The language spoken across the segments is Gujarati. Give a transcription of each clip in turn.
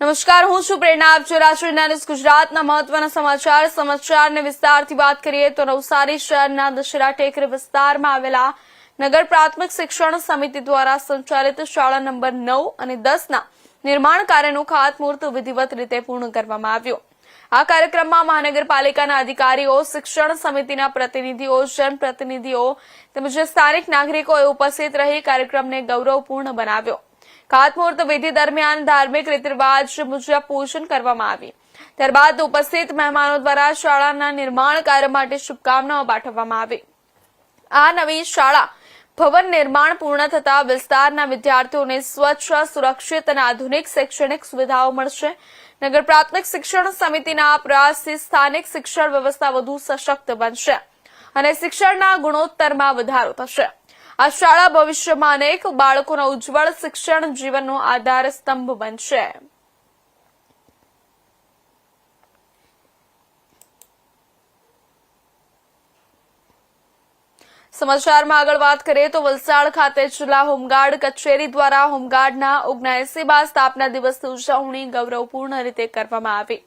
નમસ્કાર, હું છું પ્રેરણા. આપ છો રાષ્ટ્રીય ગુજરાતના મહત્વના સમાચાર. સમાચારને વિસ્તારથી વાત કરીએ તો નવસારી શહેરના દશેરા ટેકરી વિસ્તારમાં આવેલા નગર પ્રાથમિક શિક્ષણ સમિતિ દ્વારા સંચાલિત શાળા નંબર નવ અને દસના નિર્માણ કાર્યનું ખાતમુહૂર્ત વિધિવત રીતે પૂર્ણ કરવામાં આવ્યું. આ કાર્યક્રમમાં મહાનગરપાલિકાના અધિકારીઓ, શિક્ષણ સમિતિના પ્રતિનિધિઓ, જનપ્રતિનિધિઓ તેમજ સ્થાનિક નાગરિકોએ ઉપસ્થિત રહી કાર્યક્રમને ગૌરવપૂર્ણ બનાવ્યો. ખાતમુહૂર્ત વિધિ દરમિયાન ધાર્મિક રીત રિવાજ મુજબ પૂજન કરવામાં આવી. ત્યારબાદ ઉપસ્થિત મહેમાનો દ્વારા શાળાના નિર્માણ કાર્ય માટે શુભકામનાઓ પાઠવવામાં આવી. આ નવી શાળા ભવન નિર્માણ પૂર્ણ થતા વિસ્તારના વિદ્યાર્થીઓને સ્વચ્છ, સુરક્ષિત અને આધુનિક શૈક્ષણિક સુવિધાઓ મળશે. નગર પ્રાથમિક શિક્ષણ સમિતિના પ્રયાસથી સ્થાનિક શિક્ષણ વ્યવસ્થા વધુ સશક્ત બનશે અને શિક્ષણના ગુણોત્તરમાં વધારો થશે. આ શાળા ભવિષ્યમાં અનેક બાળકોના ઉજ્જવળ શિક્ષણ જીવનનો આધાર સ્તંભ બનશે. સમાચારમાં આગળ વાત કરીએ તો વલસાડ ખાતે જિલ્લા હોમગાર્ડ કચેરી દ્વારા હોમગાર્ડના ઓગણએસી બા સ્થાપના દિવસની ઉજવણી ગૌરવપૂર્ણ રીતે કરવામાં આવી.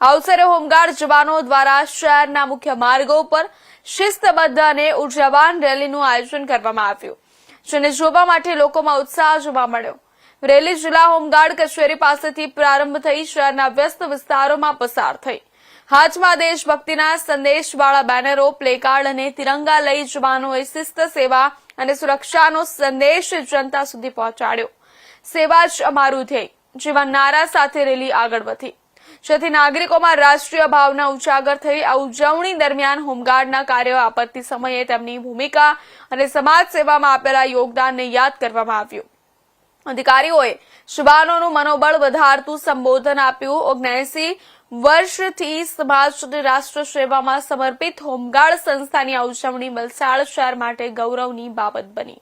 અવસરે હોમગાર્ડ જવાનો દ્વારા શહેરના મુખ્ય માર્ગો પર શિસ્તબદ્ધ અને ઉર્જાવાન રેલીનું આયોજન કરવામાં આવ્યું, જેને જોવા માટે લોકોમાં ઉત્સાહ જોવા મળ્યો. રેલી જિલ્લા હોમગાર્ડ કચેરી પાસેથી પ્રારંભ થઈ શહેરના વ્યસ્ત વિસ્તારોમાં પસાર થઈ. હાથમાં દેશભક્તિના સંદેશવાળા બેનરો, પ્લેકાર્ડ અને તિરંગા લઈ જવાનોએ શિસ્ત સેવા અને સુરક્ષાનો સંદેશ જનતા સુધી પહોંચાડ્યો. સેવા જ અમારું ધ્યેય જેવા નારા સાથે રેલી આગળ વધી. જેથી નાગરિકોમાં રાષ્ટ્રીય ભાવના ઉજાગર થઈ. આ ઉજવણી દરમિયાન હોમગાર્ડના કાર્યો આપત્તિ સમયે તેમની ભૂમિકા અને સમાજ સેવામાં આપેલા યોગદાનને યાદ કરવામાં આવ્યું. અધિકારીઓએ જવાનોનું મનોબળ વધારતું સંબોધન આપ્યું. ઓગણસી વર્ષથી સમાજ રાષ્ટ્ર સેવામાં સમર્પિત હોમગાર્ડ સંસ્થાની ઉજવણી વલસાડ શહેર માટે ગૌરવની બાબત બની.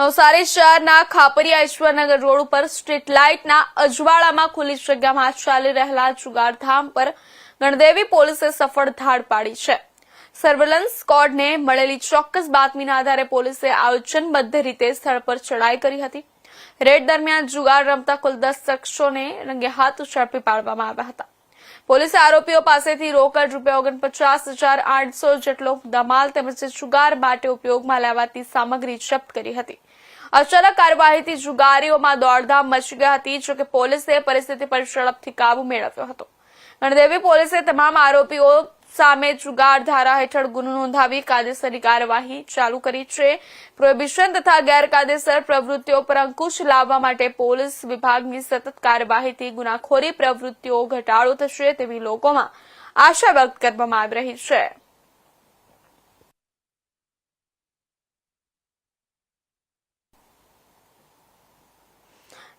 નવસારી શહેરના ખાપરિયા ઈશ્વરનગર રોડ ઉપર સ્ટ્રીટ લાઇટના અજવાળામાં ખુલ્લી જગ્યામાં ચાલી રહેલા જુગારધામ પર ગણદેવી પોલીસે સફળ ધાડ પાડી છે. સર્વેલન્સ સ્કોડને મળેલી ચોક્કસ બાતમીના આધારે પોલીસે આયોજનબદ્ધ રીતે સ્થળ પર ચડાઈ કરી હતી. રેડ દરમિયાન જુગાર રમતા કુલ દસ શખ્સોને રંગે હાથ ઝડપી પાડવામાં આવ્યા હતા. પોલીસે આરોપીઓ પાસેથી રોકડ રૂપિયા ઓગણપચાસ હજાર આઠસો જેટલો દમાલ તેમજ જુગાર માટે ઉપયોગમાં લેવાતી સામગ્રી જપ્ત કરી હતી. અચાનક કાર્યવાહીથી જુગારીઓમાં દોડધામ મચી ગઈ હતી જોકે પોલીસે પરિસ્થિતિ પર ઝડપથી કાબુ મેળવ્યો હતો. ગણદેવી પોલીસે તમામ આરોપીઓ સામે જુગાર ધારા હેઠળ ગુનો નોંધાવી કાયદેસરની કાર્યવાહી ચાલુ કરી છે. પ્રોહિબિશન તથા ગેરકાયદેસર પ્રવૃત્તિઓ પર અંકુશ લાવવા માટે પોલીસ વિભાગની સતત કાર્યવાહીથી ગુનાખોરી પ્રવૃત્તિઓ ઘટાડો થશે તેવી લોકોમાં આશા વ્યક્ત કરવામાં આવી રહી છે.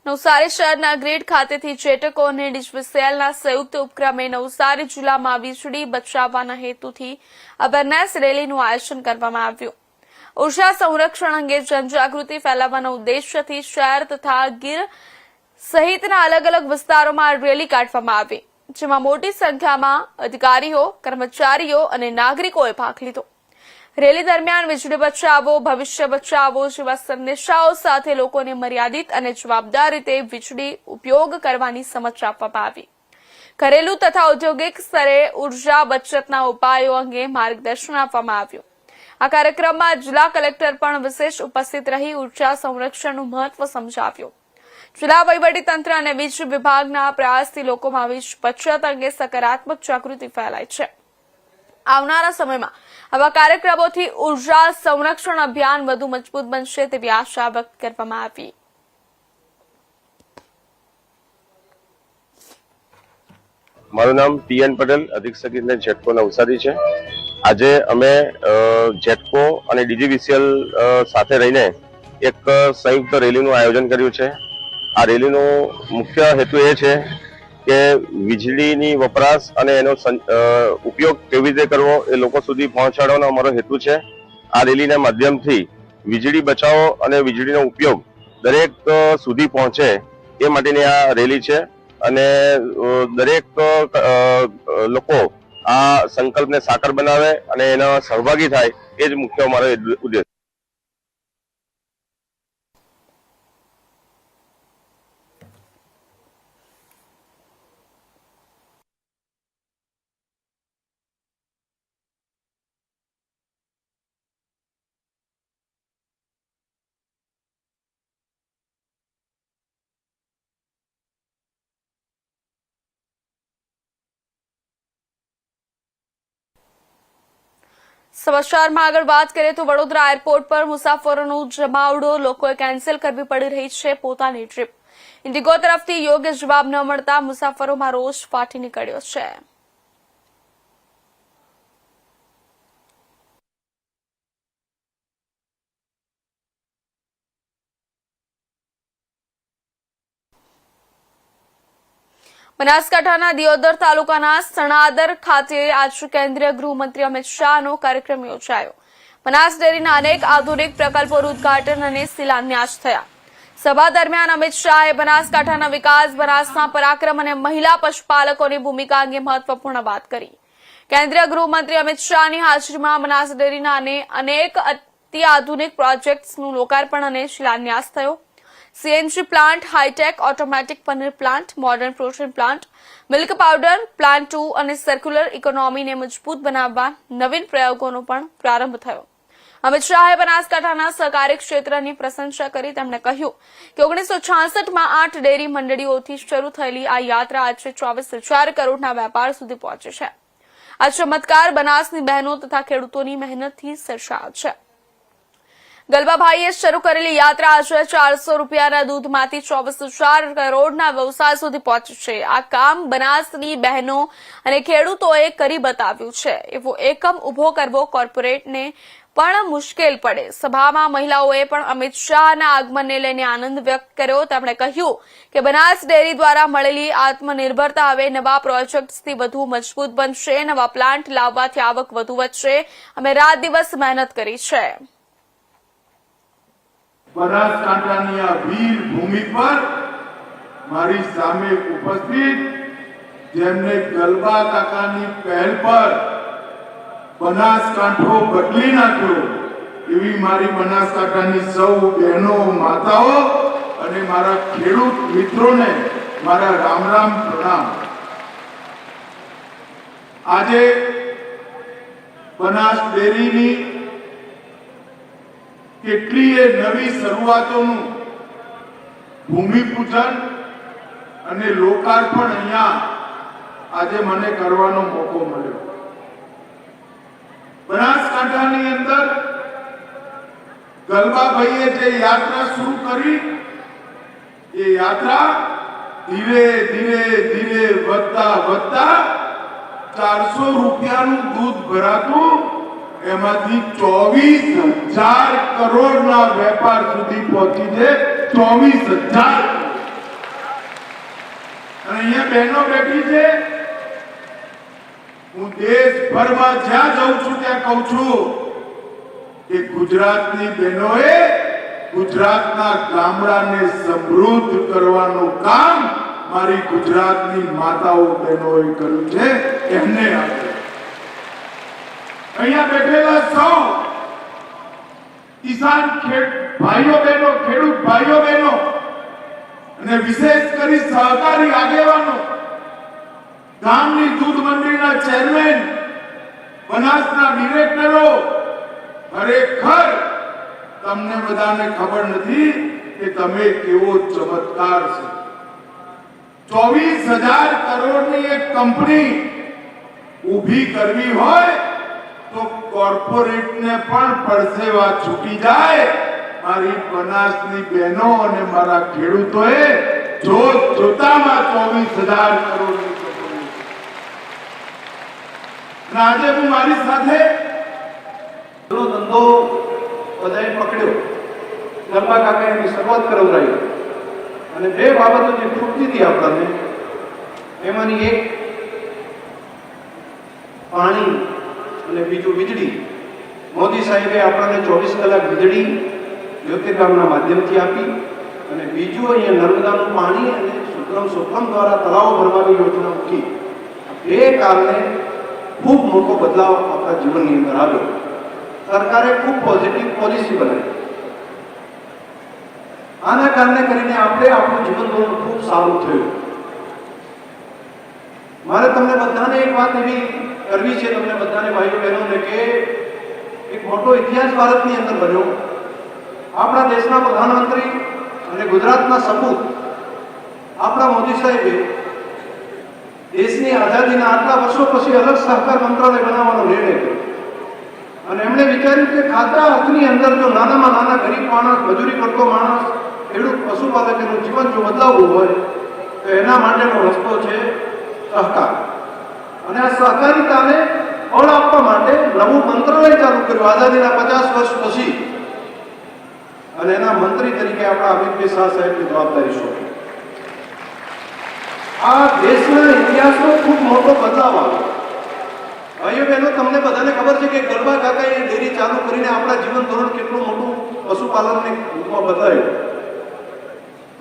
નવસારી શહેરના ગ્રીડ ખાતેથી ચેટકો અને ડિજવિસેલના સંયુક્ત ઉપક્રમે નવસારી જિલ્લામાં વીજળી બચાવવાના હેતુથી અવેરનેસ રેલીનું આયોજન કરવામાં આવ્યું. ઊર્જા સંરક્ષણ અંગે જનજાગૃતિ ફેલાવવાના ઉદ્દેશ્યથી શહેર તથા ગીર સહિતના અલગ અલગ વિસ્તારોમાં રેલી કાઢવામાં આવી, જેમાં મોટી સંખ્યામાં અધિકારીઓ, કર્મચારીઓ અને નાગરિકોએ ભાગ લીધો. રેલી દરમિયાન વીજળી બચાવો, ભવિષ્ય બચાવો જેવા સંદેશાઓ સાથે લોકોને મર્યાદિત અને જવાબદાર રીતે વીજળી ઉપયોગ કરવાની સમજ આપવામાં આવી. ઘરેલુ તથા ઔદ્યોગિક સ્તરે ઊર્જા બચતના ઉપાયો અંગે માર્ગદર્શન આપવામાં આવ્યું. આ કાર્યક્રમમાં જિલ્લા કલેક્ટર પણ વિશેષ ઉપસ્થિત રહી ઊર્જા સંરક્ષણનું મહત્વ સમજાવ્યું. જિલ્લા વહીવટીતંત્ર અને વીજ વિભાગના પ્રયાસથી લોકોમાં વીજ બચત અંગે સકારાત્મક જાગૃતિ ફેલાય છે. આવનારા સમયમાં આવા કાર્યક્રમોથી ઊર્જા સંરક્ષણ અભિયાન વધુ મજબૂત બનશે તેવી આશા વ્યક્ત કરવામાં આવી. મારું નામ ટીએન પટેલ અધિક્ષક એટલે જેટકો નવસારી છે. આજે અમે જેટકો અને ડીજીવીસીએલ સાથે રહીને એક સંયુક્ત રેલીનું આયોજન કર્યું છે. આ રેલીનો મુખ્ય હેતુ એ છે કે વીજળીની વપરાશ અને એનો ઉપયોગ કેવી રીતે કરવો એ લોકો સુધી પહોંચાડવાનો અમારો હેતુ છે. આ રેલીના માધ્યમથી વીજળી બચાવો અને વીજળીનો ઉપયોગ દરેક સુધી પહોંચે એ માટેની આ રેલી છે. અને દરેક લોકો આ સંકલ્પને સાકાર બનાવે અને એના સહભાગી થાય એ જ મુખ્ય અમારો ઉદ્દેશ સમાચારમાં આગળ વાત કરીએ તો વડોદરા એરપોર્ટ પર મુસાફરોનું જમાવડો લોકોએ કેન્સલ કરવી પડી રહી છે પોતાની ટ્રીપ. ઇન્ડિગો તરફથી યોગ્ય જવાબ ન મળતા મુસાફરોમાં રોષ ફાટી નીકળ્યો છે. બનાસકાંઠાના દિયોદર તાલુકાના સણાદર ખાતે આજે કેન્દ્રીય ગૃહમંત્રી અમિત શાહનો કાર્યક્રમ યોજાયો. બનાસ ડેરીના અનેક આધુનિક પ્રકલ્પોનું ઉદઘાટન અને શિલાન્યાસ થયા. સભા દરમિયાન અમિત શાહે બનાસકાંઠાના વિકાસ, બનાસના પરાક્રમ અને મહિલા પશુપાલકોની ભૂમિકા અંગે મહત્વપૂર્ણ વાત કરી. કેન્દ્રીય ગૃહમંત્રી અમિત શાહની હાજરીમાં બનાસ ડેરીના અને અનેક અત્યાધુનિક પ્રોજેક્ટ્સનું લોકાર્પણ અને શિલાન્યાસ થયો. CNG plant high tech automatic paneer plant modern protein plant milk powder plant two અને સર્ક્યુલર ઇકોનોમીને મજબૂત બનાવવા નવીન પ્રયોગોનો પણ પ્રારંભ થયો. અમિત શાહે બનાસકાંઠાના સહકારી ક્ષેત્રની પ્રશંસા કરી તેમણે કહ્યું કે ઓગણીસો છાસઠમાં આઠ ડેરી મંડળીઓથી શરૂ થયેલી આ યાત્રા આજે ચોવીસ હજાર કરોડના વેપાર સુધી પહોંચી છે. આ ચમત્કાર બનાસની બહેનો તથા ખેડૂતોની મહેનતથી સર્જાયો છે. ગલબાભાઈએ શરૂ કરેલી યાત્રા આશરે ચારસો રૂપિયાના દૂધમાંથી ચોવીસ ચાર કરોડના વ્યવસાય સુધી પહોંચી છે. આ કામ બનાસની બહેનો અને ખેડૂતોએ કરી બતાવ્યું છે. એવો એકમ ઊભો કરવો કોર્પોરેટને પણ મુશ્કેલ પડે. સભામાં મહિલાઓએ પણ અમિત શાહના આગમનને લઈને આનંદ વ્યક્ત કર્યો. તેમણે કહ્યું કે બનાસ ડેરી દ્વારા મળેલી આત્મનિર્ભરતા હવે નવા પ્રોજેક્ટ્સથી વધુ મજબૂત બનશે. નવા પ્લાન્ટ લાવવાથી આવક વધુ વધશે. અમે રાત દિવસ મહેનત કરી છે. બનાસકાંઠાની આ વીર ભૂમિ પર મારી સામે ઉપસ્થિત જેમને ગલબા કાકાની પહેલ પર બનાસકાંઠો બદલી નાખ્યો એવી મારી બનાસકાંઠાની સૌ બહેનો, માતાઓ અને મારા ખેડૂત મિત્રોને મારા રામ રામ પ્રણામ. આજે બનાસ ડેરીની કેટલીય નવી શરૂઆતોનું ભૂમિપૂજન અને લોકાર્પણ અહીંયા આજે મને કરવાનો મોકો મળ્યો. બનાસકાંઠાની અંદર ગલબાભાઈએ જે યાત્રા શરૂ કરી, એ યાત્રા ધીરે ધીરે ધીરે વધતા વધતા ચારસો રૂપિયાનું દૂધ ભરાતું એમાંથી ચોવીસ હજાર કરોડ ના વેપાર સુધી પહોંચી છે. ચોવીસ હજાર. અહીંયા બહેનો બેઠી છે. હું દેશભરમાં જ્યાં જઉં છું ત્યાં કહું છું કે ગુજરાતની બહેનોએ ગુજરાતના ગામડાને સમૃદ્ધ કરવાનું કામ મારી ગુજરાતની માતાઓ બહેનોએ કર્યું છે. એમને આપે અહીંયા બેઠેલા સૌ કિસાન ભાઈઓ બહેનો, ખેડૂત ભાઈઓ બહેનો અને વિશેષ કરી સહકારી આગેવાનો, ગામની દૂધ મંડળીના ચેરમેન, બનાસના ડિરેક્ટરો, ખરેખર તમને બધાને ખબર નથી કે તમે કેવો ચમત્કાર છે. ચોવીસ હજાર કરોડની એક કંપની ઊભી કરવી હોય કોર્પોરેટને પણ પડસેવા છૂટી જાય. મારી બનાસની બહેનો અને મારા ખેડૂતોએ જોત જોતામાં ચોવીસ હજાર કરોડ આજે હું મારી સાથે ધંધો બધાએ પકડ્યો. ગરબા કાકા એની શરૂઆત કરાવડાવી. અને બે બાબતો જે ખૂટતી હતી આપણને, એમાંની એક પાણી અને બીજું વીજળી. મોદી સાહેબે આપણને ચોવીસ કલાક વીજળી જ્યોતિર્ગામના માધ્યમથી આપી અને બીજું અહીંયા નર્મદાનું પાણી અને શુક્રમ સુખમ દ્વારા તળાવો ભરવાની યોજના મૂકી. એ કારણે ખૂબ મોટો બદલાવ આપણા જીવનની અંદર આવ્યો. સરકારે ખૂબ પોઝિટિવ પોલિસી બનાવી. આના કારણે કરીને આપણે આપણું જીવન ધોરણ ખૂબ સારું થયું. મારે તમને બધાને એક વાત એવી કરવી છે તમને બધાને ભાઈઓ બહેનોને કે એક મોટો ઇતિહાસ ભારતની અંદર બન્યો. આપણા દેશના પ્રધાનમંત્રી અને ગુજરાતના સપૂત આપણા મોદી સાહેબે દેશની આઝાદીના આટલા વર્ષો પછી અલગ સહકાર મંત્રાલય બનાવવાનો નિર્ણય કર્યો. અને એમણે વિચાર્યું કે ખાતા હાથની અંદર જો નાનામાં નાના ગરીબ માણસ, મજૂરી કરતો માણસ, ખેડૂત, પશુપાલક એનું જીવન જો બદલાવવું હોય, તો એના માટેનો રસ્તો છે સહકાર. અને આ સહકારિતાને બળ આપવા માટે નવું મંત્રાલય ચાલુ કર્યું આઝાદીના પચાસ વર્ષ પછી. અને એના મંત્રી તરીકે આપણા અમિતભાઈ શાહ સાહેબની જવાબદારી સોંપી આ દેશના ઇતિહાસનો ખૂબ મોટો બદલાવ આવ્યો. ભાઈઓ બહેનો, તમને બધાને ખબર છે કે ગરબા કાકાએ ડેરી ચાલુ કરીને આપણા જીવન ધોરણ કેટલું મોટું પશુપાલનને રૂપમાં બદલાયું.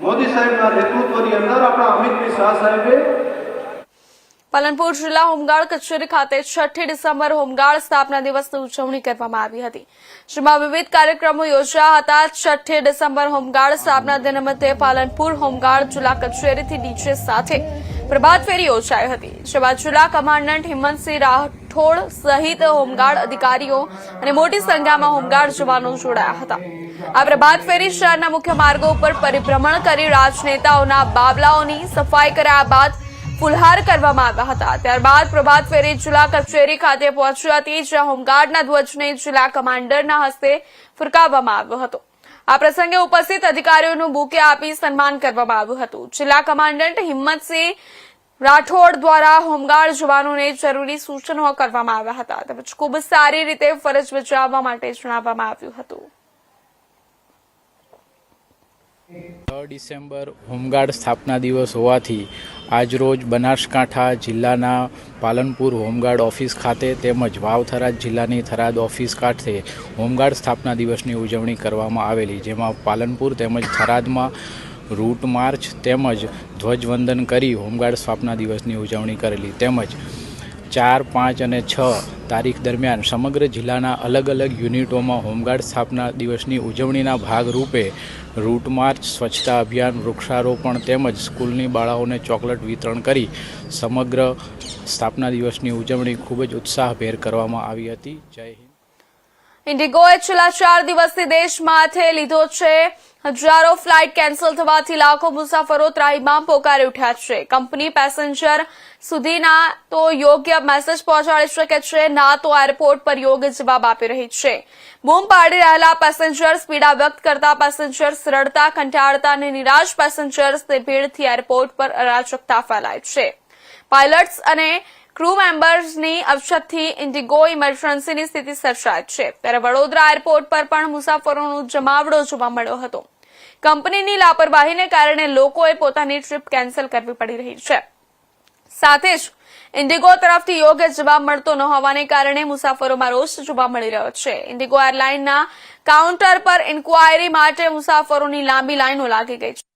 મોદી સાહેબના નેતૃત્વની અંદર આપણા અમિતભાઈ શાહ સાહેબે પાલનપુર જિલ્લા હોમગાર્ડ કચેરી ખાતે છઠ્ઠી ડિસેમ્બર હોમગાર્ડ સ્થાપના દિવસની ઉજવણી કરવામાં આવી હતી, જેમાં વિવિધ કાર્યક્રમો યોજાયા હતા. છઠ્ઠી ડિસેમ્બર હોમગાર્ડ સ્થાપના નિમિત્તે પાલનપુર હોમગાર્ડ જિલ્લા કચેરીથી ડીજે સાથે પ્રભાત ફેરી યોજાઈ હતી, જેમાં જિલ્લા કમાન્ડન્ટ હિમંતસિંહ રાઠોડ સહિત હોમગાર્ડ અધિકારીઓ અને મોટી સંખ્યામાં હોમગાર્ડ જવાનો જોડાયા હતા. આ પ્રભાત ફેરી શહેરના મુખ્ય માર્ગો ઉપર પરિભ્રમણ કરી રાજનેતાઓના બાબલાઓની સફાઈ કર્યા બાદ ફુલહાર કરવામાં આવ્યા હતા. ત્યારબાદ પ્રભાત ફેરી જિલ્લા કચેરી ખાતે પહોંચી હતી જ્યાં હોમગાર્ડના ધ્વજને જિલ્લા કમાન્ડરના હસ્તે ફરકાવવામાં આવ્યો હતો. આ પ્રસંગે ઉપસ્થિત અધિકારીઓનું બુકે આપી સન્માન કરવામાં આવ્યું હતું. જિલ્લા કમાન્ડન્ટ હિંમતસિંહ રાઠોડ દ્વારા હોમગાર્ડ જવાનોને જરૂરી સૂચનો કરવામાં આવ્યા હતા. તેમજ ખૂબ સારી રીતે ફરજ બજાવવા માટે જણાવવામાં આવ્યું હતું. છ ડિસેમ્બર હોમગાર્ડ સ્થાપના દિવસ હોવાથી આજરોજ બનાસકાંઠા જિલ્લાના પાલનપુર હોમગાર્ડ ઓફિસ ખાતે તેમજ વાવથરા જિલ્લાની થરાદ ઓફિસ ખાતે હોમગાર્ડ સ્થાપના દિવસની ઉજવણી કરવામાં આવેલી, જેમાં પાલનપુર તેમજ થરાદમાં રૂટ માર્ચ તેમજ ધ્વજવંદન કરી હોમગાર્ડ સ્થાપના દિવસની ઉજવણી કરેલી. તેમજ ચાર, પાંચ અને છ તારીખ દરમિયાન સમગ્ર જિલ્લાના અલગ અલગ યુનિટોમાં હોમગાર્ડ સ્થાપના દિવસની ઉજવણીના ભાગરૂપે રૂટ માર્ચ, સ્વચ્છતા અભિયાન, વૃક્ષારોપણ તેમજ સ્કૂલની બાળાઓને ચોકલેટ વિતરણ કરી સમગ્ર સ્થાપના દિવસની ઉજવણી ખૂબ જ ઉત્સાહભેર કરવામાં આવી હતી. જય હિન્દ. ઇન્ડિગોએ છેલ્લા ચાર દિવસથી દેશમાંથી લીધો છે. હજારો ફ્લાઇટ કેન્સલ થવાથી લાખો મુસાફરો ત્રાહિમામ પોકારી ઉઠ્યા છે. કંપની પેસેન્જર સુધી ના તો યોગ્ય મેસેજ પહોંચાડી શકે છે, ના તો એરપોર્ટ પર યોગ્ય જવાબ આપી રહી છે. બૂમ પાડી રહેલા પેસેન્જર્સ પીડા વ્યક્ત કરતા પેસેન્જર્સ રડતા કંટાળતા અને નિરાશ પેસેન્જર્સની ભીડથી એરપોર્ટ પર અરાજકતા ફેલાય છે. પાયલટ્સ અને ક્રૂ મેમ્બર્સની અછતથી ઇન્ડિગો ઇમરજન્સીની સ્થિતિ સર્જાય છે. ત્યારે વડોદરા એરપોર્ટ પર પણ મુસાફરોનો જમાવડો જોવા મળ્યો હતો. કંપનીની લાપરવાહીને કારણે લોકોએ પોતાની ટ્રીપ કેન્સલ કરવી પડી રહી છે. સાથે જ ઇન્ડિગો તરફથી યોગ્ય જવાબ મળતો ન હોવાને કારણે મુસાફરોમાં રોષ જોવા મળી રહ્યો છે. ઇન્ડિગો એરલાઇનના કાઉન્ટર પર ઇન્કવાયરી માટે મુસાફરોની લાંબી લાઈનો લાગી ગઈ છે.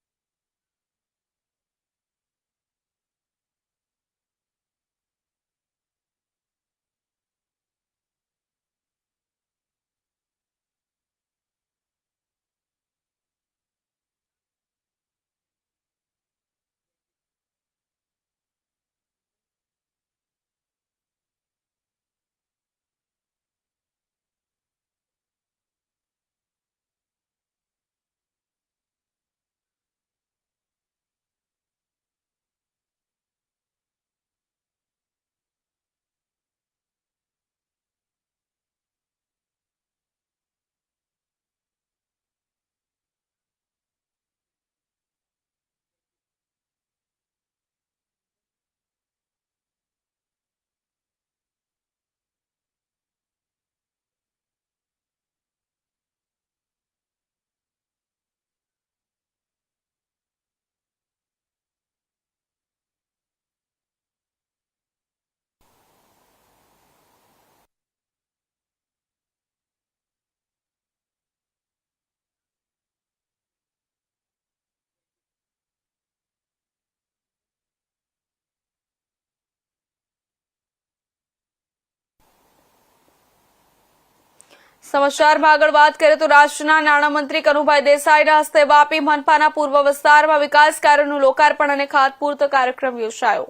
સમાચારમાં આગળ વાત કરીએ તો રાષ્ટ્રના નાણામંત્રી કનુભાઈ દેસાઈના હસ્તે વાપી મનપાના પૂર્વ વિસ્તારમાં વિકાસ કાર્યોનું લોકાર્પણ અને ખાતમુહૂર્ત કાર્યક્રમ યોજાયો.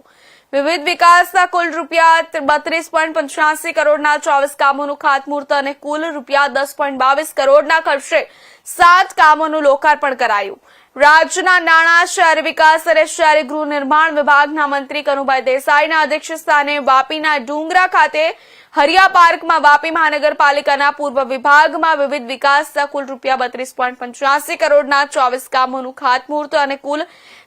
વિવિધ વિકાસના કુલ રૂપિયા બત્રીસ પોઈન્ટ પંચ્યાસી કરોડના ચોવીસ કામોનું ખાતમુહૂર્ત અને કુલ રૂપિયા દસ પોઈન્ટ બાવીસ કરોડના ખર્ચે સાત કામોનું લોકાર્પણ કરાયું. રાજ્યના નાણાં, શહેરી વિકાસ અને શહેરી ગૃહ નિર્માણ વિભાગના મંત્રી કનુભાઈ દેસાઈના અધ્યક્ષસ્થાને વાપીના ડુંગરા ખાતે હરિયા પાર્કમાં વાપી મહાનગરપાલિકાના પૂર્વ વિભાગમાં વિવિધ વિકાસના કુલ રૂપિયા બત્રીસ પોઈન્ટ પંચ્યાસી કરોડના ચોવીસ કામોનું ખાતમુહૂર્ત અને કુલ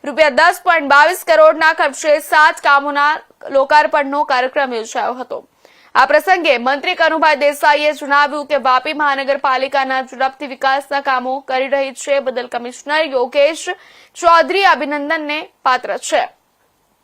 રૂપિયા દસ પોઈન્ટ બાવીસ કરોડના ખર્ચે સાત કામોના લોકાર્પણનો કાર્યક્રમ યોજાયો હતો. આ પ્રસંગે મંત્રી કનુભાઈ દેસાઈએ જણાવ્યું કે વાપી મહાનગરપાલિકાના ઝડપથી વિકાસના કામો કરી રહી છે. બદલ કમિશનર યોગેશ ચૌધરી અભિનંદનને પાત્ર છે.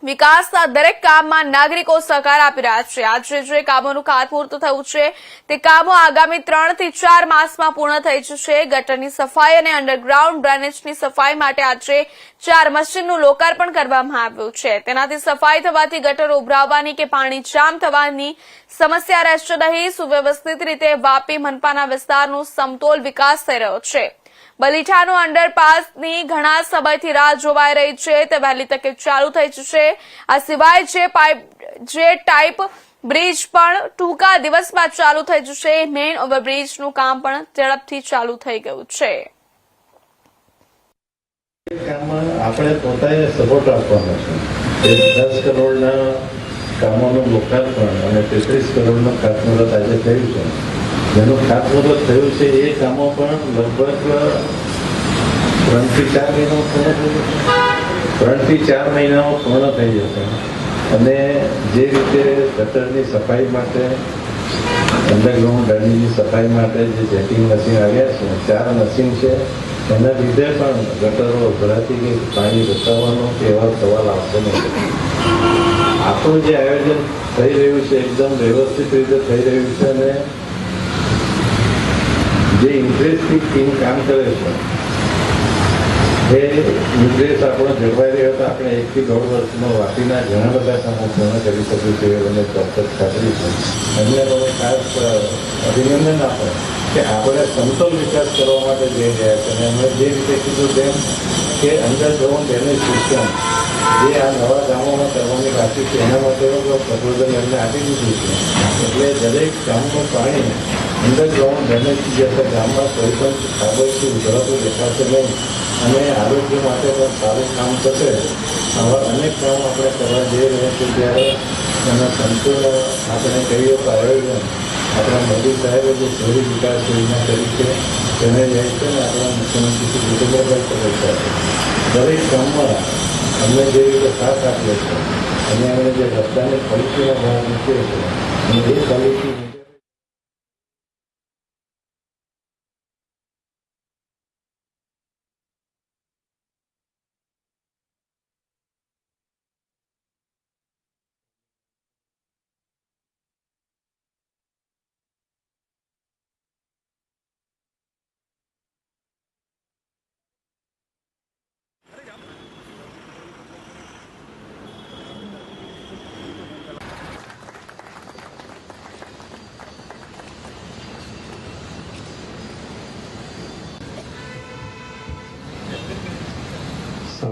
વિકાસના દરેક કામમાં નાગરિકો સહકાર આપી રહ્યા છે. આજે જે કામોનું ખાતમુહૂર્ત થયું છે, તે કામો આગામી ત્રણથી ચાર માસમાં પૂર્ણ થઈ જશે. ગટરની સફાઈ અને અંડરગ્રાઉન્ડ ડ્રેનેજની સફાઈ માટે આજે ચાર મશીનનું લોકાર્પણ કરવામાં આવ્યું છે. તેનાથી સફાઈ થવાથી ગટર ઉભરાવવાની કે પાણી જામ થવાની સમસ્યા રહેશે નહીં. સુવ્યવસ્થિત રીતે વાપી મનપાના વિસ્તારનો સમતોલ વિકાસ થઈ રહ્યો છે. બલીઠાનો અંડરપાસની ઘણા સમયથી રાહ જોવાઈ રહી છે. તે વહેલી તકે ચાલુ થઈ જશે. આ સિવાય જે પાઇપ, જે ટાઈપ બ્રિજ પણ ટૂંકા દિવસમાં ચાલુ થઈ જશે. મેઇન ઓવરબ્રિજનું કામ પણ ઝડપથી ચાલુ થઈ ગયું છે. કામમાં આપણે પોતાએ સપોર્ટ આપવાનો છે. દસ કરોડના કામોનું લોકાર્પણ અને તેત્રીસ કરોડનું ખાતમુહૂર્ત આજે થયું છે. જેનું મતલબ થયું છે, એ કામો પણ લગભગ ત્રણથી ચાર મહિનામાં પૂર્ણ ત્રણથી ચાર મહિનામાં પૂર્ણ થઈ જશે. અને જે રીતે ગટરની સફાઈ માટે, અંડરગ્રાઉન્ડ ડ્રેનેજની સફાઈ માટે જે જેટિંગ મશીન આવ્યા છે, ચાર મશીન છે, એના લીધે પણ ગટરો ભરાતી કે પાણી બચાવવાનો એવા સવાલ આવશે નહીં. આપણું જે આયોજન થઈ રહ્યું છે, એકદમ વ્યવસ્થિત રીતે થઈ રહ્યું છે અને જે ઇન્ટરેસ્ટથી ટીમ કામ કરે છે, એ ઇન્ટરેસ્ટ આપણો જળવાઈ રહ્યો હતો આપણે એકથી દોઢ વર્ષમાં વાપીના ઘણા બધા કામો પૂર્ણ કરી શકીશું છે અને ચોક્કસ ખાતરી છે. એમને તમે ખાસ અભિનંદન આપો કે આપણે સમતોલ વિકાસ કરવા માટે જઈ રહ્યા છે અને એમણે જે રીતે કીધું તેમ કે અંડરગ્રાઉન્ડ ડ્રેનેજ સિસ્ટમ જે આ નવા ગામોમાં કરવાની બાકી છે, એના માટે પ્રબોધન એમને આપી દીધું છે. એટલે દરેક ગામનું પાણી અંડરગ્રાઉન્ડ ડ્રેનેજ જતા ગામમાં કોઈ પણ ખાબોચી ગુજરાતો દેખાશે નહીં. અને આરોગ્ય માટે પણ સારું કામ થશે. આવા અનેક કામ આપણે કરવા જઈ રહ્યા છીએ ત્યારે એના સંપૂર્ણ આપણે કહીએ તો આયોજન આપણા મોદી સાહેબે જે શહેરી વિકાસ યોજના કરી છે, તેને જાય છે ને આપણા મુખ્યમંત્રી શ્રી ભૂપેન્દ્રભાઈ પટેલ સાહેબ. દરેક ગામમાં અમને જે રીતે સાથ આપ્યો છે, અને એમણે જે રસ્તાની ક્વોલિટીનો ભાવ મૂક્યો છે એ ક્વોલિટી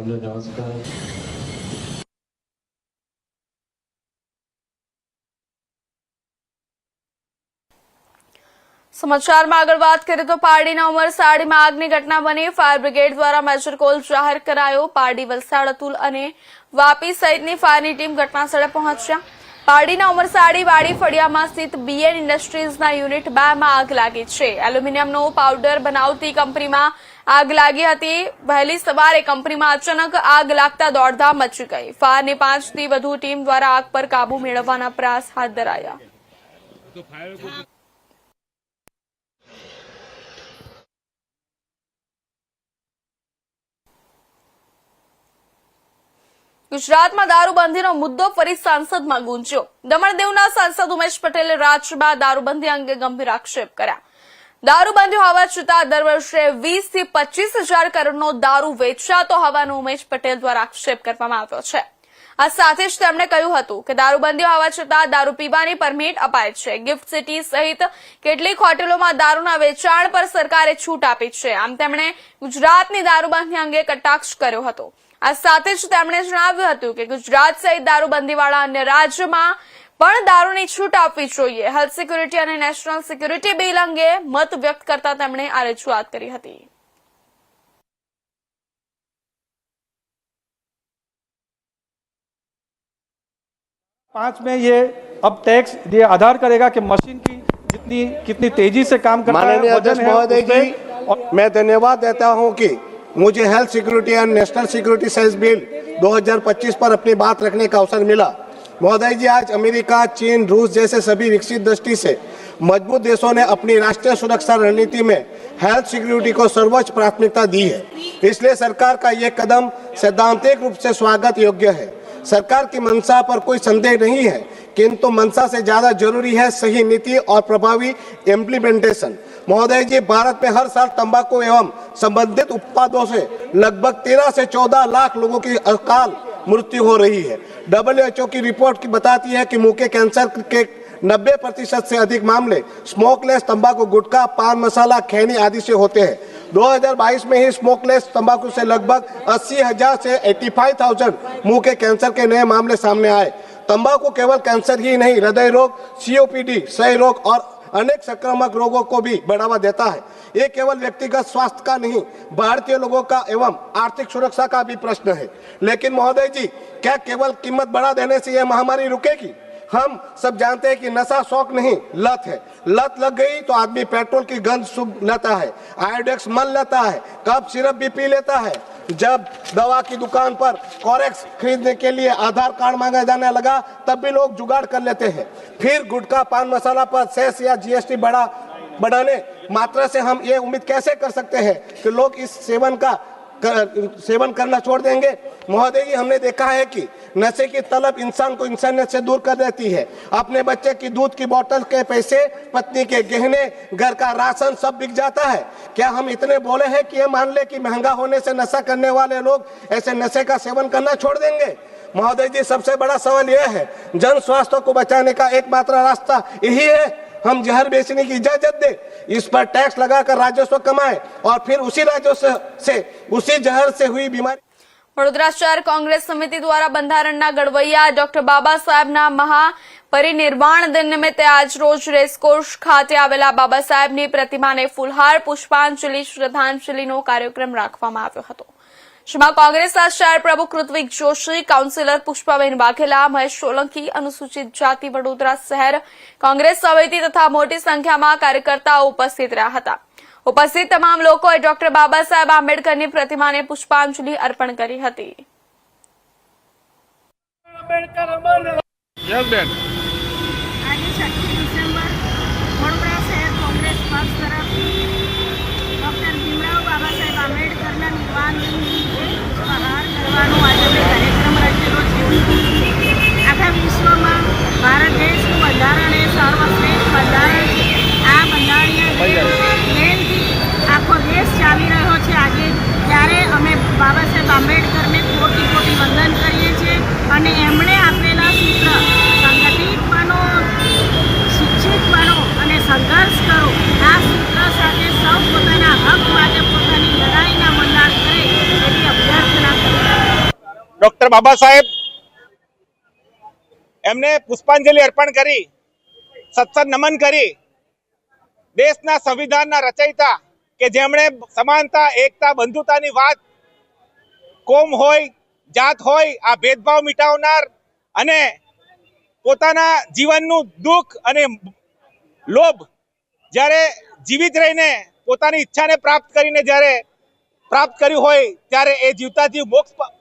સૌને નમસ્કાર. સમાચારમાં આગળ વાત કરીએ તો પારડીના ઉમરસાડીમાં આગની ઘટના બની. ફાયર બ્રિગેડ દ્વારા મેજર કોલ જાહેર કરાયો. પારડી વલસાડ અતુલ અને વાપી સહિતની ફાયરની ટીમ ઘટનાસ્થળે પહોંચ્યા. પારડીના ઉમરસાડી વાડી ફળિયામાં સ્થિત બીએન ઇન્ડસ્ટ્રીઝના યુનિટ બે માં આગ લાગી છે. એલ્યુમિનિયમનો પાવડર બનાવતી કંપનીમાં આગ લાગી હતી. વહેલી સવારે કંપનીમાં અચાનક આગ લાગતા દોડધામ મચી ગઈ. ફાયરની પાંચથી વધુ ટીમ દ્વારા આગ પર કાબુ મેળવવાના પ્રયાસ હાથ ધરાયા. ગુજરાતમાં દારૂબંધીનો મુદ્દો ફરી સાંસદમાં ગુંજ્યો. દમણદેવના સાંસદ ઉમેશ પટેલે રાજ્યમાં દારૂબંધી અંગે ગંભીર આક્ષેપ કર્યા. દારૂબંધી હોવા છતાં દર વર્ષે વીસથી પચીસ હજાર કરોડનો દારૂ વેચાતો હોવાનો ઉમેશ પટેલ દ્વારા આક્ષેપ કરવામાં આવ્યો છે. આ સાથે જ તેમણે કહ્યું હતું કે દારૂબંધી હોવા છતાં દારૂ પીવાની પરમિટ અપાય છે. ગિફ્ટ સિટી સહિત કેટલીક હોટેલોમાં દારૂના વેચાણ પર સરકારે છૂટ આપી છે. આમ તેમણે ગુજરાતની દારૂબંધી અંગે કટાક્ષ કર્યો હતો. આ સાથે જ તેમણે જણાવ્યું હતું કે ગુજરાત સહિત દારૂબંધીવાળા અન્ય રાજ્યમાં પણ દારૂની છૂટ આપવી જોઈએ હેલ્થ સિક્યુરિટી અને નેશનલ સિક્યુરિટી બિલ અંગે મત વ્યક્ત કરતા તેમણે આ રજૂઆત કરી હતી पाँच में ये अब टैक्स ये आधार करेगा कि मशीन की जितनी कितनी तेजी से काम करता माननीय है अध्यक्ष वजन है महोदय उस पे जी और मैं धन्यवाद देता हूं कि मुझे health security and national security sales bill 2025 पर अपनी बात रखने का अवसर मिला। महोदय जी, आज अमेरिका, चीन, रूस जैसे सभी विकसित दृष्टि से मज़बूत देशों ने अपनी राष्ट्रीय सुरक्षा रणनीति में हेल्थ सिक्योरिटी को सर्वोच्च प्राथमिकता दी है। इसलिए सरकार का ये कदम सैद्धांतिक रूप से स्वागत योग्य है। सरकार की मंशा पर कोई संदेह नहीं है, किंतु मंशा से ज़्यादा ज़रूरी है सही नीति और प्रभावी इम्प्लीमेंटेशन महोदय जी भारत में हर साल तंबाकू एवं संबंधित उत्पादों से लगभग 13 से 14 लाख लोगों की अकाल मृत्यु हो रही है। डब्ल्यूएचओ की रिपोर्ट की बताती है कि मुँह के कैंसर के 90 प्रतिशत से अधिक मामले स्मोकलेस तंबाकू गुटखा पान मसाला खैनी आदि से होते हैं। 2022 में ही स्मोकलेस तंबाकू से लगभग अस्सी हज़ार से 85,000 मुँह के कैंसर के नए मामले सामने आए। तंबाकू केवल कैंसर ही नहीं हृदय रोग सीओपीडी क्षय रोग और अनेक संक्रामक रोगों को भी बढ़ावा देता है। ये केवल व्यक्तिगत स्वास्थ्य का नहीं, भारतीय लोगों का एवं आर्थिक सुरक्षा का भी प्रश्न है। लेकिन महोदय जी, क्या केवल कीमत बढ़ा देने से यह महामारी रुकेगी? हम सब जानते हैं कि नशा शौक नहीं, लत है। लत लग गई तो आदमी पेट्रोल की गंध सुख लेता है, आयोडेक्स मल लेता है कब सिरप भी पी लेता है। जब दवा की दुकान पर कॉरेक्स खरीदने के लिए आधार कार्ड मांगा जाने लगा, तब भी लोग जुगाड़ कर लेते हैं। फिर गुटखा, पान मसाला पर सेस या जीएसटी बढ़ा, बढ़ाने मात्रा से हम ये उम्मीद कैसे कर सकते हैं कि लोग इस सेवन का कर, सेवन करना छोड़ देंगे। महोदय जी हमने देखा है कि नशे की तलब इंसान को इंसानियत से दूर कर देती है। अपने बच्चे की दूध की बोतल के पैसे पत्नी के गहने घर का राशन सब बिक जाता है। क्या हम इतने बोले हैं कि ये मान ले कि महँगा होने से नशा करने वाले लोग ऐसे नशे का सेवन करना छोड़ देंगे? महोदय जी सबसे बड़ा सवाल यह है जन स्वास्थ्य को बचाने का एकमात्र रास्ता यही है। हम जहर बेचने की इजाजत दे इस पर टैक्स लगाकर राजस्व कमाए और फिर उसी राजस्व से उसी जहर से हुई बीमारी વડોદરા શહેર કોંગ્રેસ સમિતિ દ્વારા બંધારણના ઘડવૈયા ડોક્ટર બાબા સાહેબના મહાપરિનિર્વાણ દિન નિમિત્તે આજ રોજ રેસકોર્સ ખાતે આવેલા બાબા સાહેબની પ્રતિમાને ફુલહાર પુષ્પાંજલિ શ્રદ્ધાંજલિનો કાર્યક્રમ રાખવામાં આવ્યો હતો જેમાં કોંગ્રેસના શહેર પ્રમુખ ઋત્વિક જોશી કાઉન્સિલર પુષ્પાબેન વાઘેલા મહેશ સોલંકી અનુસૂચિત જાતિ વડોદરા શહેર કોંગ્રેસ સમિતિ તથા મોટી સંખ્યામાં કાર્યકર્તાઓ ઉપસ્થિત રહ્યા હતા. ઉપસ્થિત તમામ લોકોએ ડોક્ટર બાબા સાહેબ આંબેડકરની પ્રતિમાને પુષ્પાંજલિ અર્પણ કરી હતી આજે છઠ્ઠી ડિસેમ્બર વડોદરા શહેર કોંગ્રેસ પક્ષ તરફથી ડૉક્ટર ભીમરાવ બાબા સાહેબ આંબેડકરના નિર્વાણ દિનની બહાર કરવાનો આજે અમે કાર્યક્રમ રચેલો છે આખા વિશ્વમાં ભારત દેશનું બંધારણ એ સર્વશ્રેષ્ઠ બંધારણ છે આ બંધારણીય લેનથી આખો દેશ ચાલી રહ્યો છે આજે ત્યારે અમે બાબા સાહેબ આંબેડકરને કોટી કોટી વંદન કરીએ છીએ અને એમણે આપેલા સૂત્ર સંગઠિત બનો શિક્ષિત બનો અને સંઘર્ષ કરો આ સૂત્ર સાથે સૌ પોતાના હક માટે પોતાની લડાઈના મંડાણ કરે એવી અભ્યર્થના કરું બાબા સાહેબ, એમને પુષ્પાંજલિ અર્પણ કરી, સત્સંગ નમન કરી, દેશના સંવિધાનના રચયિતા કે જેમણે સમાનતા, એકતા, બંધુતાની વાત કોમ હોય, જાત હોય, આ ભેદભાવ મિટાવનાર અને પોતાના જીવનનું દુઃખ અને લોભ જ્યારે જીવિત રહીને પોતાની ઈચ્છાને પ્રાપ્ત કરીને જ્યારે પ્રાપ્ત કર્યું હોય, ત્યારે એ જીવતા જીવ મોક્ષ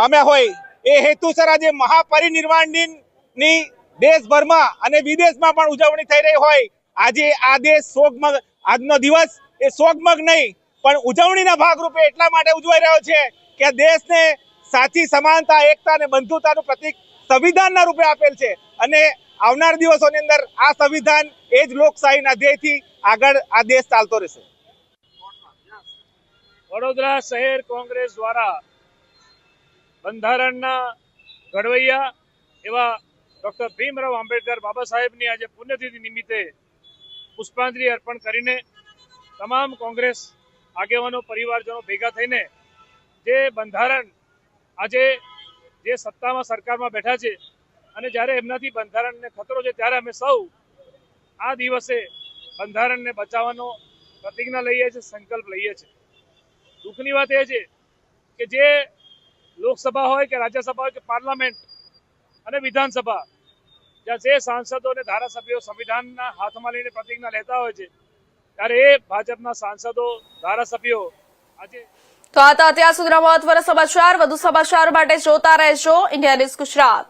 પામ્યા હોય. એ હેતુસર આજે મહાપરિનિર્વાણ દિનની દેશભરમાં અને વિદેશમાં પણ ઉજવણી થઈ રહી હોય. આજે આ દેશ શોકમગ આજનો દિવસ એ શોકમગ નહીં, પણ ઉજવણીના ભાગરૂપે એટલા માટે ઉજવાઈ રહ્યો છે કે દેશને સાચી સમાનતા, એકતા અને બંધુતાનું પ્રતીક સંવિધાનના રૂપે આપેલ છે. અને આવનાર દિવસોની અંદર આ સંવિધાન એ જ લોકશાહીના ધ્યેયથી આગળ આ દેશ ચાલતો રહેશે. વડોદરા શહેર કોંગ્રેસ દ્વારા બંધારણના ઘડવૈયા એવા ડૉક્ટર ભીમરાવ આંબેડકર બાબા સાહેબની આજે પુણ્યતિથિ નિમિત્તે પુષ્પાંજલિ અર્પણ કરીને તમામ કોંગ્રેસ આગેવાનો, પરિવારજનો ભેગા થઈને જે બંધારણ આજે જે સત્તામાં સરકારમાં બેઠા છે અને જ્યારે એમનાથી બંધારણને ખતરો છે ત્યારે અમે સૌ આ દિવસે બંધારણને બચાવવાનો પ્રતિજ્ઞા લઈએ છીએ, સંકલ્પ લઈએ છીએ. દુઃખની વાત એ છે કે જે લોકસભા હોય કે રાજ્યસભા હોય કે પાર્લામેન્ટ અને વિધાનસભા, જ્યાં જે સાંસદો અને ધારાસભ્યો સંવિધાનના હાથમાં લઈને પ્રતિજ્ઞા લેતા હોય છે, ત્યારે એ ભાજપના સાંસદો, ધારાસભ્યો આજે તો આ હતા અત્યાર સુધીના મહત્વના સમાચાર. વધુ સમાચાર માટે જોતા રહેજો. India News Gujarat.